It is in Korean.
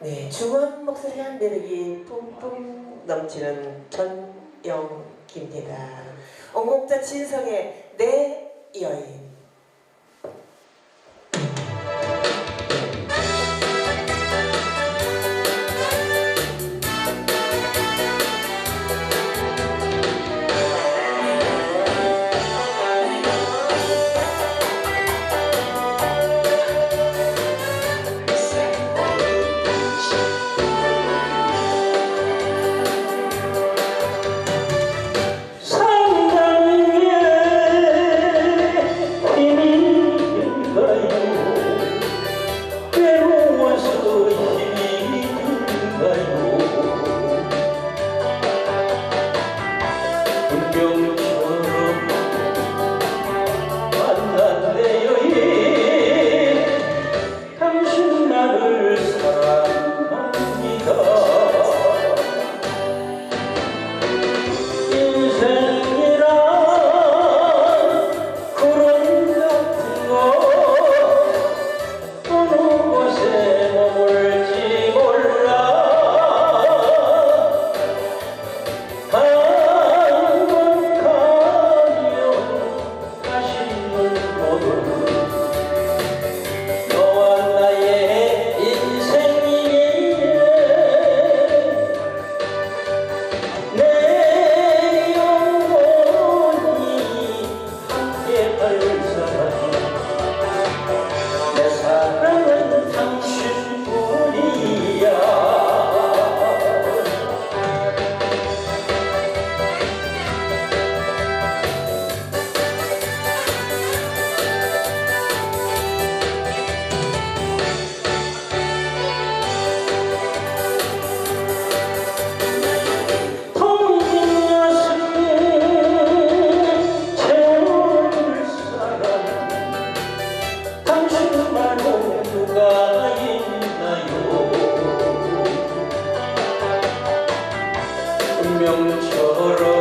네, 중원 목소리 한 매력이 뿜뿜 넘치는 전영기입니다. 온곡자 진성의 내 여인 명처럼